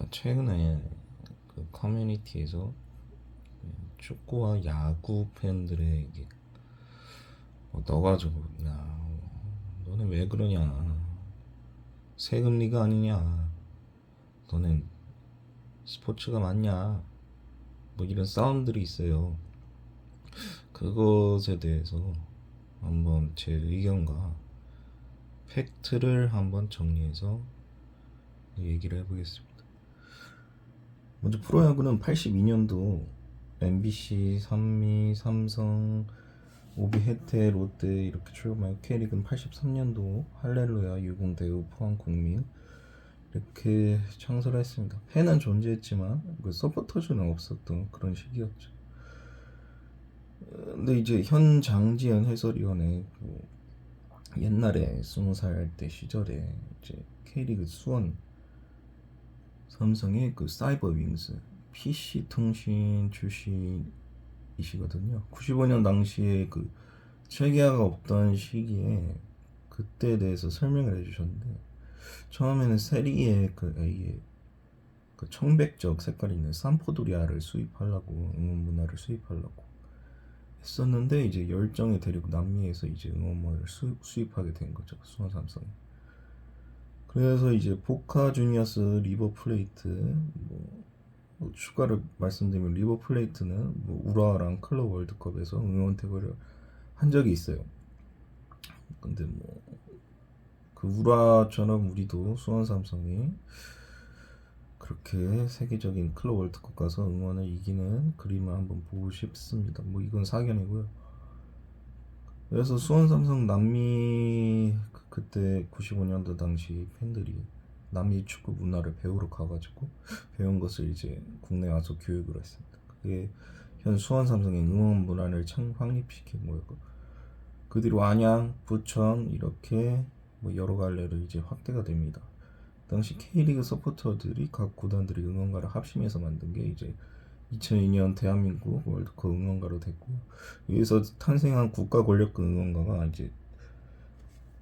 자, 최근에 그 커뮤니티에서 축구와 야구 팬들에게 뭐 넣어가지고 야 너네 왜 그러냐? 세금리가 아니냐? 너네 스포츠가 맞냐? 뭐 이런 사운드들이 있어요. 그것에 대해서 한번 제 의견과 팩트를 한번 정리해서 얘기를 해보겠습니다. 먼저 프로야구는 82년도 MBC, 삼미, 삼성, 오비, 혜태, 롯데 이렇게 출범하여 K리그는 83년도 할렐루야, 유공, 대우, 포항, 국민 이렇게 창설을 했습니다. 팬은 존재했지만 그 서포터즈는 없었던 그런 시기였죠. 어, 근데 이제 현 장지현 해설위원회 뭐 옛날에 스무 살 때 시절에 이제 K리그 수원 삼성의 그 사이버 윙스 PC 통신 출신이시거든요. 95년 당시에 그 체계화가 없던 시기에 그때에 대해서 설명을 해주셨는데 처음에는 세리에 그 A에 그 청백적 색깔 있는 산포도리아를 수입하려고 응원 문화를 수입하려고 했었는데 이제 열정에 데리고 남미에서 이제 응원문을 수, 수입하게 된 거죠 수원 삼성이. 그래서 이제 보카 주니어스 리버 플레이트 뭐, 뭐 추가로 말씀드리면 리버 플레이트는 뭐 우라랑 클럽 월드컵에서 응원 태그를 한 적이 있어요. 근데 뭐 그 우라처럼 우리도 수원 삼성이 그렇게 세계적인 클럽 월드컵 가서 응원을 이기는 그림을 한번 보고 싶습니다. 뭐 이건 사견이고요. 그래서 수원 삼성 남미 그- 그때 95년도 당시 팬들이 남미 축구 문화를 배우러 가가지고 배운 것을 이제 국내 와서 교육을 했습니다. 그게 현 수원 삼성의 응원 문화를 창 확립시킨 거였고 그 뒤로 안양, 부천 이렇게 뭐 여러 갈래로 이제 확대가 됩니다. 당시 K리그 서포터들이 각 구단들이 응원가를 합심해서 만든 게 이제 2002년 대한민국 월드컵 응원가로 됐고 여기서 탄생한 국가 권력급 응원가가 이제,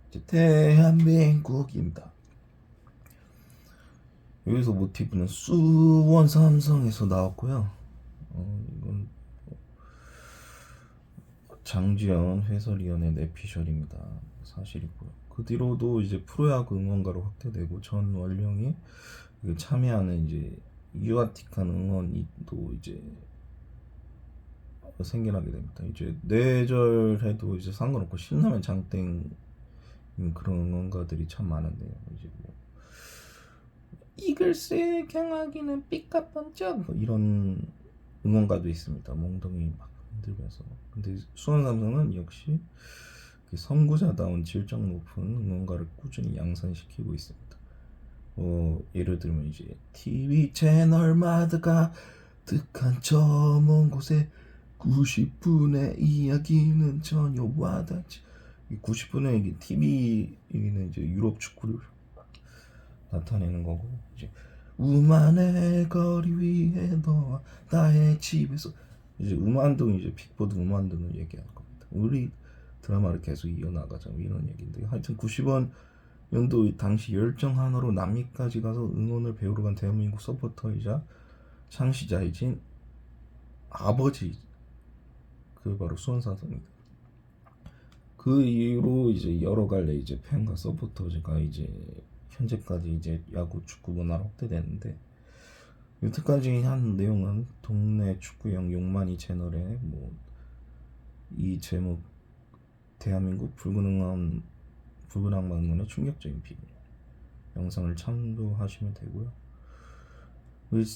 이제 대한민국입니다. 여기서 모티브는 수원 삼성에서 나왔고요. 어, 이건 장지현 해설위원의 내피셜입니다. 사실이고요. 그 뒤로도 이제 프로야구 응원가로 확대되고 전 원령이 그 참여하는 이제 유아틱한 응원이 또 이제 생겨나게 됩니다. 이제 뇌절해도 이제 상관없고 신라면 장땡 그런 응원가들이 참 많은데요. 이제 뭐 이글스의 경하기는 삐까뻔쩍 뭐 이런 응원가도 있습니다. 몽둥이 막 흔들면서. 근데 수원 삼성은 역시 그 선구자다운 질적 높은 응원가를 꾸준히 양산시키고 있습니다. 뭐 예를 들면 이제 TV 채널마다 가 득한 저 먼 곳에 90분의 이야기는 전혀 와닿지. 이 90분의 이게 TV는 이제 유럽 축구를 나타내는 거고 이제 우만의 거리 위에 너와 나의 집에서 이제 우만동 이제 빅보드 우만동을 얘기하는 겁니다. 우리 드라마를 계속 이어나가자 뭐 이런 얘기인데 하여튼 90원 연도 당시 열정 하나로 남미까지 가서 응원을 배우러 간 대한민국 서포터이자 창시자이신 아버지 그 바로 수원사성입니다. 그 이후로 이제 여러 갈래 이제 팬과 서포터즈가 이제 현재까지 이제 야구 축구 문화로 확대됐는데 여태까지 한 내용은 동네 축구형 용만이 채널에 뭐 이 제목 대한민국 응원 붉은 악마 응원의 충격적인 비밀 영상을 참조하시면 되고요.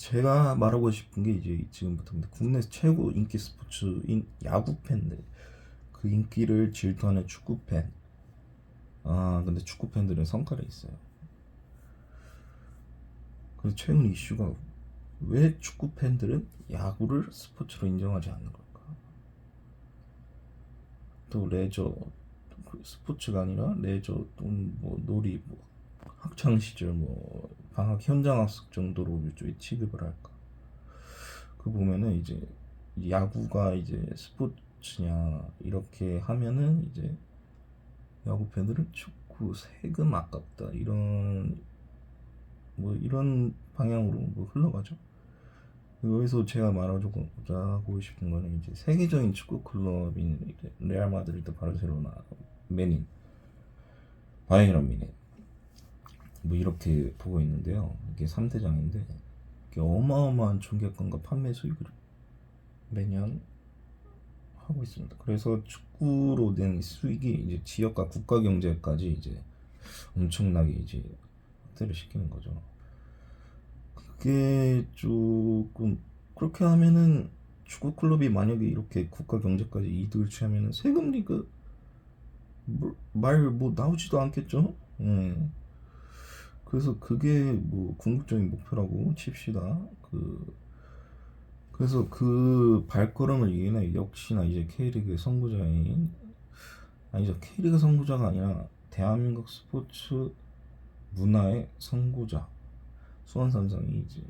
제가 말하고 싶은 게 이제 지금부터입니다. 국내 최고 인기 스포츠인 야구 팬들 그 인기를 질투하는 축구 팬. 아 근데 축구 팬들은 성깔이 있어요. 그래서 최근 이슈가 왜 축구 팬들은 야구를 스포츠로 인정하지 않는 걸까? 또 레저 그 스포츠가 아니라 레저 또는 뭐 놀이 뭐 학창 시절 뭐 방학 현장 학습 정도로 일종의 취급을 할까? 그 보면은 이제 야구가 이제 스포츠냐 이렇게 하면은 이제 야구 팬들은 축구 세금 아깝다 이런 뭐 이런 방향으로 뭐 흘러가죠. 여기서 제가 말하고자 하고 싶은 거는 이제 세계적인 축구 클럽인 레알 마드리드, 바르셀로나, 맨인, 바이에른 미넨 뭐 이렇게 보고 있는데요. 이게 3대장인데 이게 어마어마한 총격권과 판매 수익을 매년 하고 있습니다. 그래서 축구로 낸 수익이 이제 지역과 국가 경제까지 이제 엄청나게 이제 확대를 시키는 거죠. 그게 조금 그렇게 하면은 축구 클럽이 만약에 이렇게 국가 경제까지 이득을 취하면은 세금 리그 말 뭐 나오지도 않겠죠. 예. 그래서 그게 뭐 궁극적인 목표라고 칩시다. 그 그래서 그 발걸음을 이기는 역시나 이제 K리그의 선구자인 아니죠 K리그 선구자가 아니라 대한민국 스포츠 문화의 선구자 수원 삼성이 이제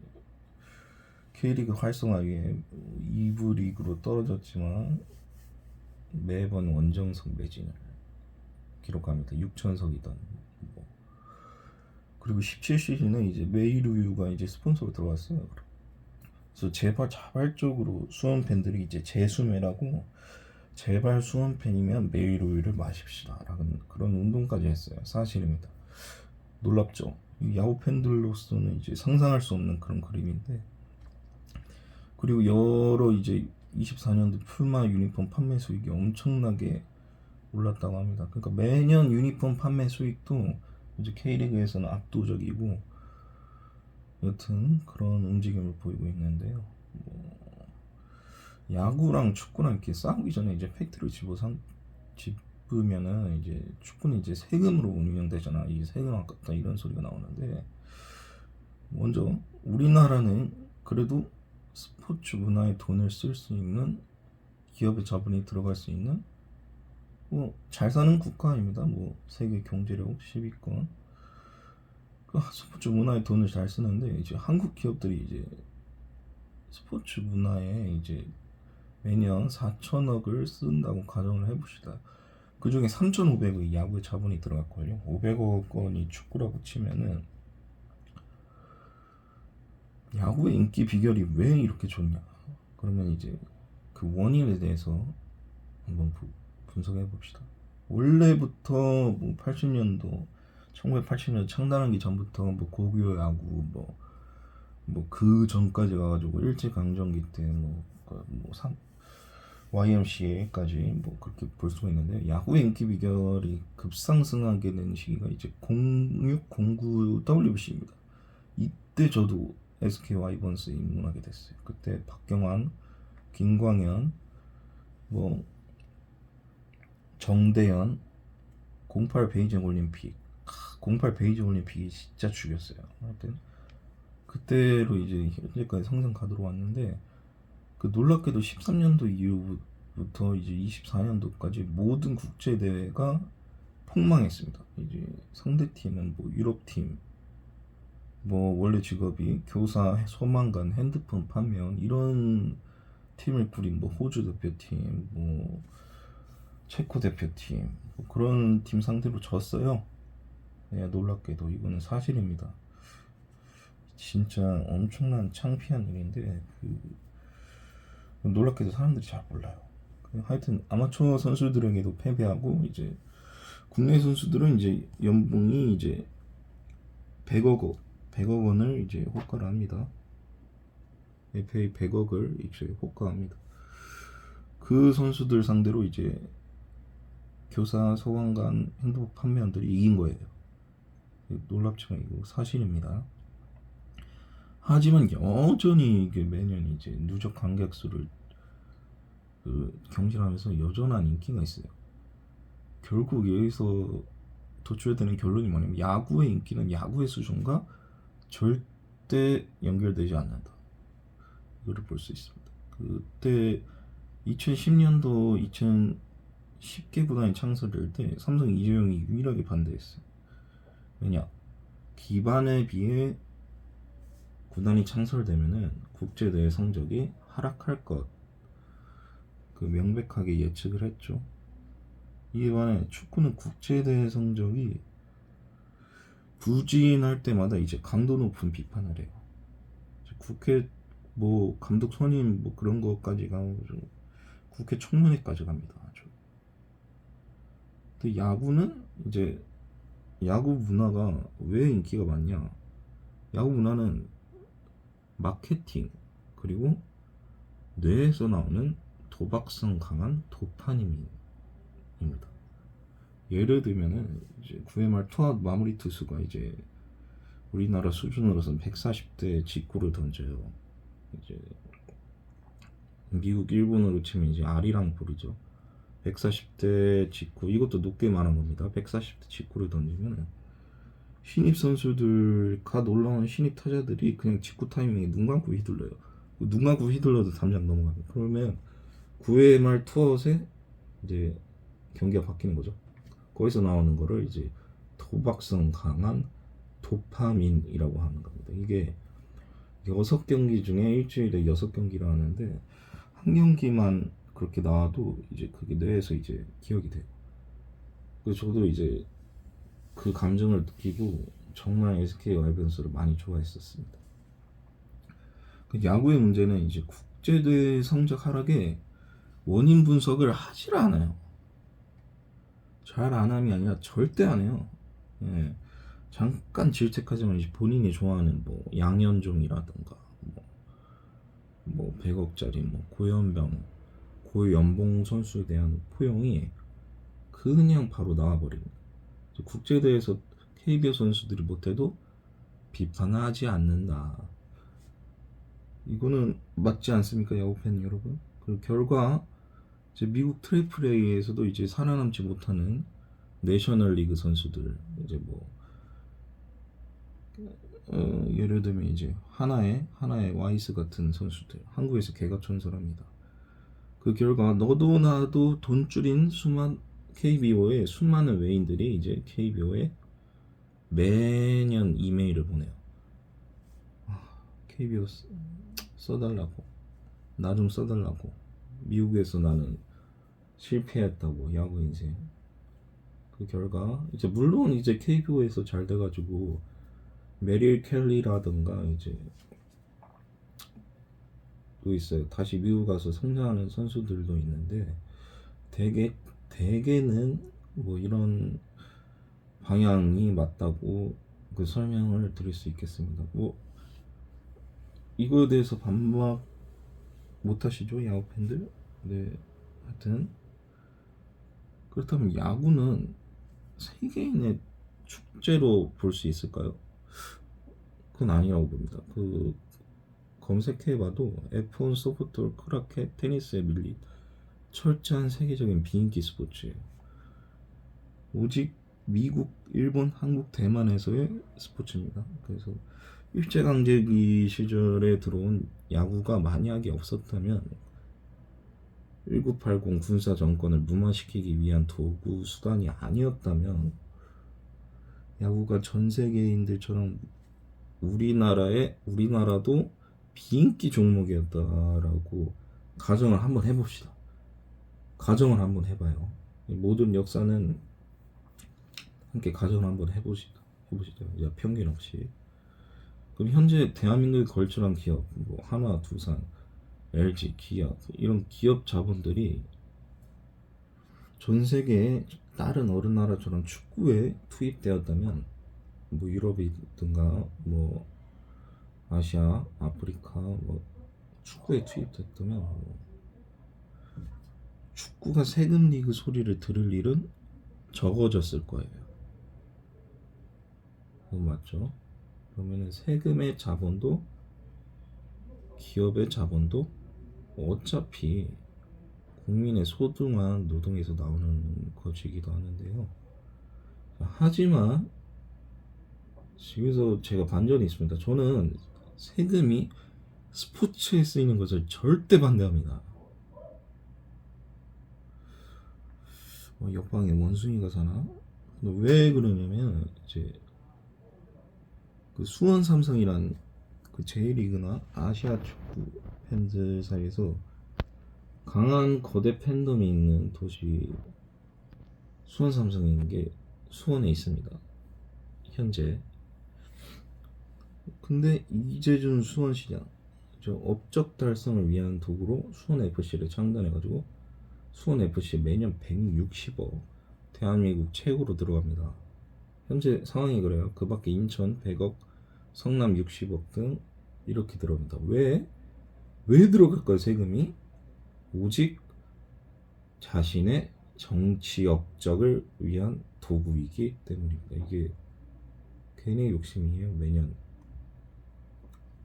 K리그 활성화 위해 2부 리그로 떨어졌지만 매번 원정석 매진을 기록합니다. 6천석이던 뭐. 그리고 17시즌에 이제 메이루유가 이제 스폰서로 들어왔어요. 그래서 제발 자발적으로 수원 팬들이 이제 재수매라고 제발 수원 팬이면 메이루유를 마십시다. 라는 그런 운동까지 했어요. 사실입니다. 놀랍죠. 이 야구 팬들로서는 이제 상상할 수 없는 그런 그림인데 그리고 여러 이제 24년도 풀마 유니폼 판매 수익이 엄청나게 올랐다고 합니다. 그러니까 매년 유니폼 판매 수익도 이제 K리그에서는 압도적이고 여튼 그런 움직임을 보이고 있는데요. 뭐 야구랑 축구랑 이렇게 싸우기 전에 이제 팩트를 집어삼 집으면은 이제 축구는 이제 세금으로 운영되잖아. 이 세금 아깝다 이런 소리가 나오는데 먼저 우리나라는 그래도 스포츠 문화에 돈을 쓸 수 있는 기업의 자본이 들어갈 수 있는 뭐 잘 사는 국가입니다. 뭐 세계 경제력 10위권. 그 스포츠 문화에 돈을 잘 쓰는데 이제 한국 기업들이 이제 스포츠 문화에 이제 매년 4천억을 쓴다고 가정을 해봅시다. 그 중에 3,500억이 야구에 자본이 들어갔걸요. 500억 원이 축구라고 치면은 야구의 인기 비결이 왜 이렇게 좋냐? 그러면 이제 그 원인에 대해서 한번 부, 분석해 봅시다. 원래부터 뭐 80년도 1980년 창단하기 전부터 뭐 고교 야구 뭐 뭐 그 전까지 가가지고 일제 강점기 때뭐 뭐 상, YMCA까지 뭐 그렇게 볼 수가 있는데 야구의 인기 비결이 급상승하게 된 시기가 이제 06, 09 WBC입니다. 이때 저도 SK 와이번스에 입문하게 됐어요. 그때 박경환, 김광현, 뭐 정대현, 08 베이징 올림픽, 08 베이징 올림픽이 진짜 죽였어요. 하여튼 그때로 이제 현재까지 상승 가도록 왔는데 그 놀랍게도 13년도 이후부터 이제 24년도까지 모든 국제 대회가 폭망했습니다. 이제 상대 팀은 뭐 유럽 팀, 뭐 원래 직업이 교사, 소망관, 핸드폰 판매원 이런 팀을 꾸린 뭐 호주 대표팀, 뭐 체코 대표팀 뭐 그런 팀 상대로 졌어요. 네, 놀랍게도 이거는 사실입니다. 진짜 엄청난 창피한 일인데 그 놀랍게도 사람들이 잘 몰라요. 하여튼 아마추어 선수들에게도 패배하고 이제 국내 선수들은 이제 연봉이 이제 100억 원, 100억 원을 이제 호가를 합니다. FA 100억을 이제 호가합니다. 그 선수들 상대로 이제 교사, 소방관, 행동 판매원들이 이긴 거예요. 놀랍지만 이거 사실입니다. 하지만 여전히 이게 매년 이제 누적 관객 수를 그 경질하면서 여전한 인기가 있어요. 결국 여기서 도출되는 결론이 뭐냐면 야구의 인기는 야구의 수준과 절대 연결되지 않는다. 이거를 볼 수 있습니다. 그때 2010년도 2010개 구단이 창설될 때 삼성 이재용이 유일하게 반대했어요. 왜냐? 기반에 비해 구단이 창설되면은 국제대회 성적이 하락할 것. 그 명백하게 예측을 했죠. 이에 반해 축구는 국제대회 성적이 부진할 때마다 이제 강도 높은 비판을 해요. 국회 뭐 감독 선임 뭐 그런 것까지 가고 국회 청문회까지 갑니다. 근데 야구는 이제 야구 문화가 왜 인기가 많냐? 야구 문화는 마케팅 그리고 뇌에서 나오는 도박성 강한 도파민입니다. 예를 들면은 이제 9회 말 투아웃 마무리 투수가 이제 우리나라 수준으로선 140대 직구를 던져요. 이제 미국 일본으로 치면 이제 아리랑 볼이죠. 140대 직구 이것도 높게 말한 겁니다. 140대 직구를 던지면 신입 선수들 가 놀라운 신입 타자들이 그냥 직구 타이밍에 눈 감고 휘둘러요. 눈 감고 휘둘러도 담장 넘어갑니다. 그러면 9회 말 투아웃에 이제 경기가 바뀌는 거죠. 거기서 나오는 거를 이제 도박성 강한 도파민이라고 하는 겁니다. 이게 여섯 경기 중에 일주일에 여섯 경기를 하는데 한 경기만 그렇게 나와도 이제 그게 뇌에서 이제 기억이 돼요. 그래서 저도 이제 그 감정을 느끼고 정말 SK 와이번스를 많이 좋아했었습니다. 그 야구의 문제는 이제 국제대회 성적 하락에 원인 분석을 하질 않아요. 잘 안 함이 아니라 절대 안 해요. 예. 잠깐 질책하지만 이제 본인이 좋아하는 뭐 양현종이라든가 뭐, 뭐 100억짜리 뭐 고연병 고연봉 선수에 대한 포용이 그냥 바로 나와버립니다. 국제대회에서 KBO 선수들이 못해도 비판하지 않는다. 이거는 맞지 않습니까, 야구팬 여러분? 그 결과 이제 미국 트리플 A에서도 이제 살아남지 못하는 내셔널리그 선수들 이제 뭐 어, 예를 들면 이제 하나의 하나의 와이스 같은 선수들 한국에서 개가천선합니다. 그 결과 너도 나도 돈줄인 수만 KBO의 수많은 외인들이 이제 KBO에 매년 이메일을 보내요. 아, KBO 써- 써달라고. 나 좀 써달라고. 미국에서 나는 실패했다고 야구 인생. 그 결과 이제 물론 이제 KBO에서 잘 돼가지고 메릴 켈리라든가 이제 또 있어요. 다시 미국 가서 성장하는 선수들도 있는데 대개 대개는 뭐 이런 방향이 맞다고 그 설명을 드릴 수 있겠습니다. 뭐 이거에 대해서 반박 못 하시죠, 야구 팬들? 네, 하여튼 그렇다면 야구는 세계인의 축제로 볼 수 있을까요? 그건 아니라고 봅니다. 그 검색해봐도 F1 소프트볼 크라켓 테니스에 밀린 철저한 세계적인 비인기 스포츠예요. 오직 미국, 일본, 한국, 대만에서의 스포츠입니다. 그래서 일제강점기 시절에 들어온 야구가 만약에 없었다면 1980 군사 정권을 무마시키기 위한 도구 수단이 아니었다면 야구가 전 세계인들처럼 우리나라의 우리나라도 비인기 종목이었다라고 가정을 한번 해봅시다. 가정을 한번 해봐요. 이 모든 역사는 함께 가정을 한번 해보시다. 해보시죠. 편견 없이. 그럼 현재 대한민국에 걸출한 기업, 뭐 하나, 두산, LG, 기아 이런 기업 자본들이 전 세계의 다른 어른 나라처럼 축구에 투입되었다면 뭐 유럽이든가 뭐 아시아, 아프리카 뭐 축구에 투입됐다면 뭐 축구가 세금 리그 소리를 들을 일은 적어졌을 거예요. 그거 맞죠? 그러면은 세금의 자본도 기업의 자본도 어차피 국민의 소중한 노동에서 나오는 것이기도 하는데요. 하지만 여기서 제가 반전이 있습니다. 저는 세금이 스포츠에 쓰이는 것을 절대 반대합니다. 어, 옆방에 원숭이가 사나? 왜 그러냐면 이제 그 수원 삼성이란 그 J리그나 아시아 축구 팬들 사이에서 강한 거대 팬덤이 있는 도시 수원 삼성인 게 수원에 있습니다. 현재 근데 이재준 수원시장 저 업적 달성을 위한 도구로 수원 FC를 창단해가지고 수원 FC 매년 160억 대한민국 최고로 들어갑니다. 현재 상황이 그래요. 그 밖에 인천 100억, 성남 60억 등 이렇게 들어갑니다. 왜? 왜 들어갈까요 세금이? 오직 자신의 정치 업적을 위한 도구이기 때문입니다. 이게 괜히 욕심이에요 매년.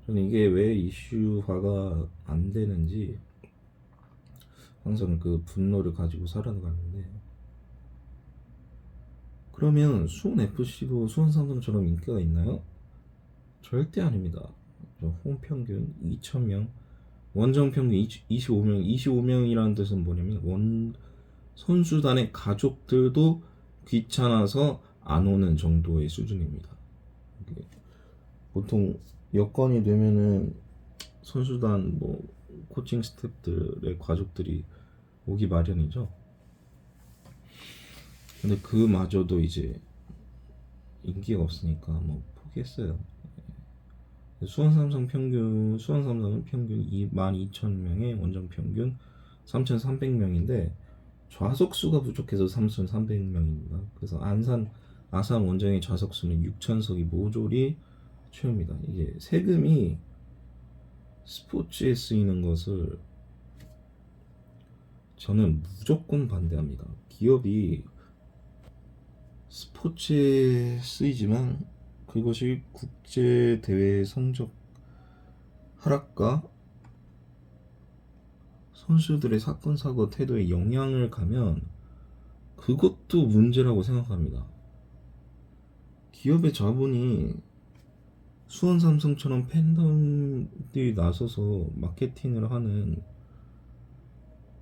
저는 이게 왜 이슈화가 안 되는지 항상 그 분노를 가지고 살아가는데 그러면 수원 FC도 수원 삼성처럼 인기가 있나요? 절대 아닙니다. 홈 평균 2,000명, 원정 평균 25명, 25명이라는 뜻은 뭐냐면 원 선수단의 가족들도 귀찮아서 안 오는 정도의 수준입니다. 보통 여건이 되면은 선수단 뭐 코칭 스태프들의 가족들이 오기 마련이죠. 근데 그마저도 이제 인기가 없으니까 뭐 포기했어요. 수원 삼성 평균 수원 삼성은 평균 22,000명에 원정 평균 3,300명인데 좌석 수가 부족해서 3,300명입니다. 그래서 안산 아산 원정의 좌석 수는 6,000석이 모조리 채웁니다. 이게 세금이 스포츠에 쓰이는 것을 저는 무조건 반대합니다. 기업이 스포츠에 쓰이지만 그것이 국제 대회 성적 하락과 선수들의 사건 사고 태도에 영향을 가면 그것도 문제라고 생각합니다. 기업의 자본이 수원 삼성처럼 팬덤들이 나서서 마케팅을 하는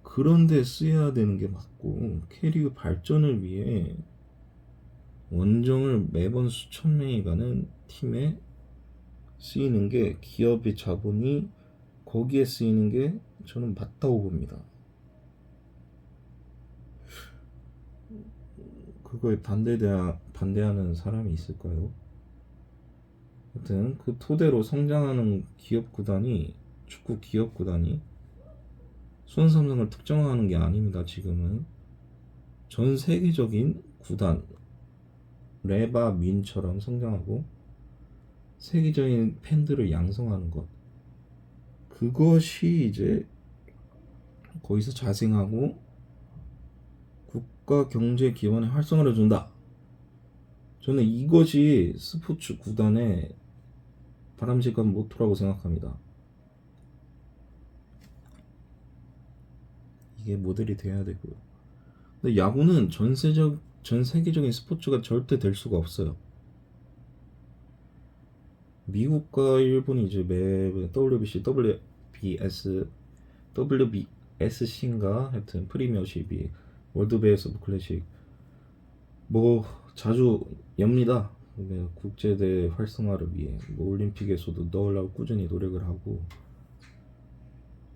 그런 데 쓰여야 되는 게 맞고 캐리어 발전을 위해 원정을 매번 수천 명이 가는 팀에 쓰이는 게 기업의 자본이 거기에 쓰이는 게 저는 맞다고 봅니다. 그거에 반대대 반대하는 사람이 있을까요? 하여튼 그 토대로 성장하는 기업 구단이 축구 기업 구단이 수원 삼성을 특정하는 게 아닙니다. 지금은 전 세계적인 구단 레바 민처럼 성장하고 세계적인 팬들을 양성하는 것 그것이 이제 거기서 자생하고 국가 경제 기반에 활성화를 준다. 저는 이것이 스포츠 구단의 바람직한 모토라고 생각합니다. 이게 모델이 돼야 되고요. 근데 야구는 전세적 전 세계적인 스포츠가 절대 될 수가 없어요. 미국과 일본이 이제 매 WBC, WBS, WBSC인가 하여튼 프리미어십이 월드 베이스오브 클래식 뭐 자주 엽니다. 네, 국제대회 활성화를 위해 뭐 올림픽에서도 넣으려고 꾸준히 노력을 하고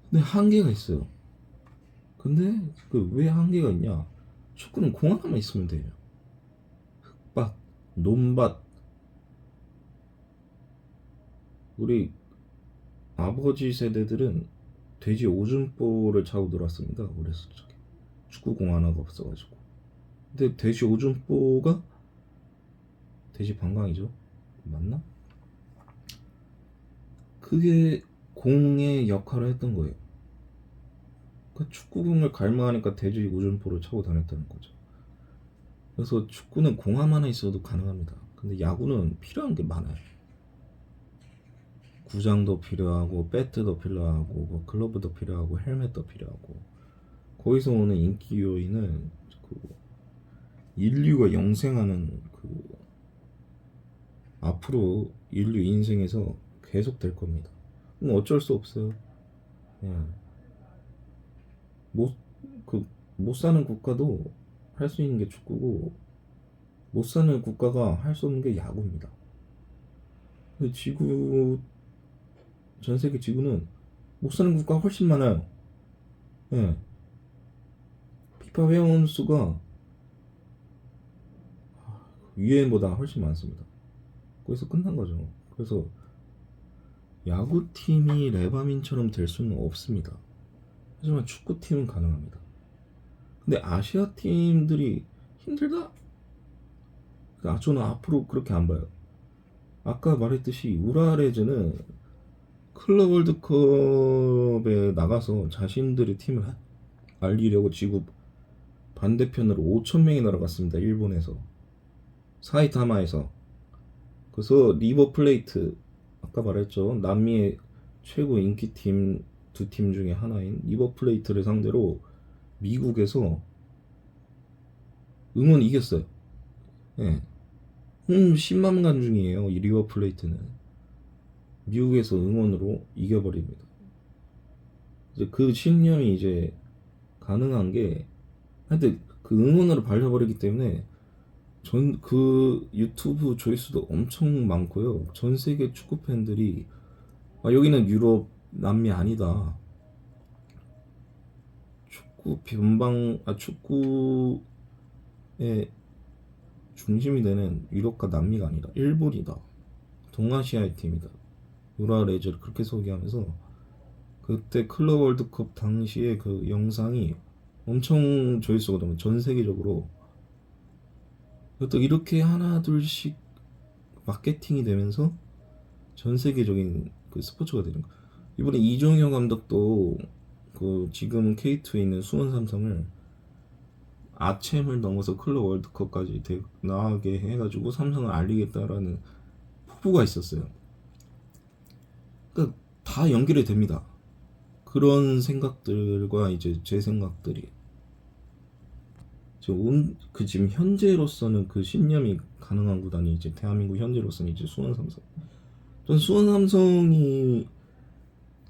근데 한계가 있어요. 근데 그 왜 한계가 있냐? 축구는 공 하나만 있으면 돼요. 흙밭, 논밭. 우리 아버지 세대들은 돼지 오줌보를 차고 놀았습니다. 어렸을 적에. 축구공 하나가 없어가지고. 근데 돼지 오줌보가 돼지 방광이죠. 맞나? 그게 공의 역할을 했던 거예요. 그 축구공을 갈망하니까 돼지 오줌포를 차고 다녔다는 거죠. 그래서 축구는 공함 하나 있어도 가능합니다. 근데 야구는 필요한 게 많아요. 구장도 필요하고 배트도 필요하고 뭐 글러브도 필요하고 헬멧도 필요하고 거기서 오는 인기 요인은 그 인류가 영생하는 그 앞으로 인류 인생에서 계속 될 겁니다. 뭐 어쩔 수 없어요. 그냥 못, 그, 못 사는 국가도 할 수 있는 게 축구고, 못 사는 국가가 할 수 없는 게 야구입니다. 지구, 전 세계 지구는 못 사는 국가가 훨씬 많아요. 예. 피파 회원 수가 유엔보다 훨씬 많습니다. 거기서 끝난 거죠. 그래서 야구팀이 레바민처럼 될 수는 없습니다. 하지만 축구팀은 가능합니다. 근데 아시아 팀들이 힘들다? 아, 저는 앞으로 그렇게 안 봐요. 아까 말했듯이 우라레즈는 클럽 월드컵에 나가서 자신들의 팀을 하- 알리려고 지구 반대편으로 5천 명이 날아갔습니다. 일본에서 사이타마에서 그래서 리버 플레이트 아까 말했죠 남미의 최고 인기 팀 두 팀 중에 하나인 리버 플레이트를 상대로 미국에서 응원 이겼어요. 예. 음 10만 간 중이에요. 이 리버 플레이트는 미국에서 응원으로 이겨버립니다. 이제 그 신념이 이제 가능한 게 하여튼 그 응원으로 발려버리기 때문에 전 그 유튜브 조회수도 엄청 많고요. 전 세계 축구 팬들이 아, 여기는 유럽 남미 아니다. 축구 변방 아 축구의 중심이 되는 유럽과 남미가 아니라 일본이다. 동아시아의 팀이다. 유라레즈를 그렇게 소개하면서 그때 클럽 월드컵 당시에 그 영상이 엄청 조회수가 너무 전 세계적으로 또 이렇게 하나 둘씩 마케팅이 되면서 전 세계적인 그 스포츠가 되는 거. 이번에 이종효 감독도 그 지금 K2에 있는 수원 삼성을 아챔을 넘어서 클럽 월드컵까지 대- 나가게 해가지고 삼성을 알리겠다라는 폭부가 있었어요. 그러니까 다 연결이 됩니다. 그런 생각들과 이제 제 생각들이 온, 그 지금 현재로서는 그 신념이 가능한 구단이 이제 대한민국 현재로서는 이제 수원 삼성. 전 수원 삼성이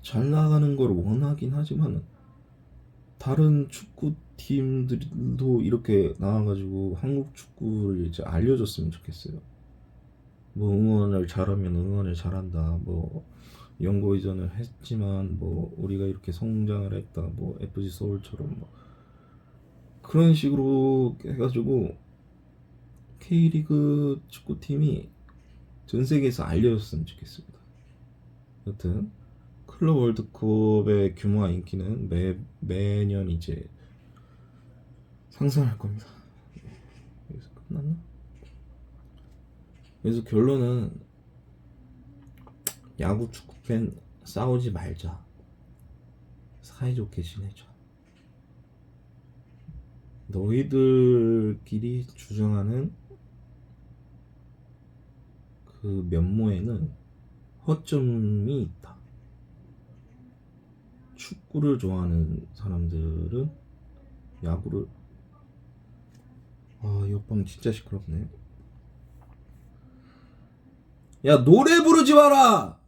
잘 나가는 걸 원하긴 하지만 다른 축구 팀들도 이렇게 나와가지고 한국 축구를 이제 알려줬으면 좋겠어요. 뭐 응원을 잘하면 응원을 잘한다. 뭐 연고 이전을 했지만 뭐 우리가 이렇게 성장을 했다. 뭐 FC 서울처럼 뭐 그런 식으로 해가지고 K리그 축구팀이 전 세계에서 알려졌으면 좋겠습니다. 여튼 클럽 월드컵의 규모와 인기는 매, 매년 이제 상승할 겁니다. 여기서 끝났나? 그래서 결론은 야구 축구 팬 싸우지 말자. 사이좋게 지내자. 너희들끼리 주장하는 그 면모에는 허점이 있다. 축구를 좋아하는 사람들은 야구를 아 옆방 진짜 시끄럽네. 야 노래 부르지 마라.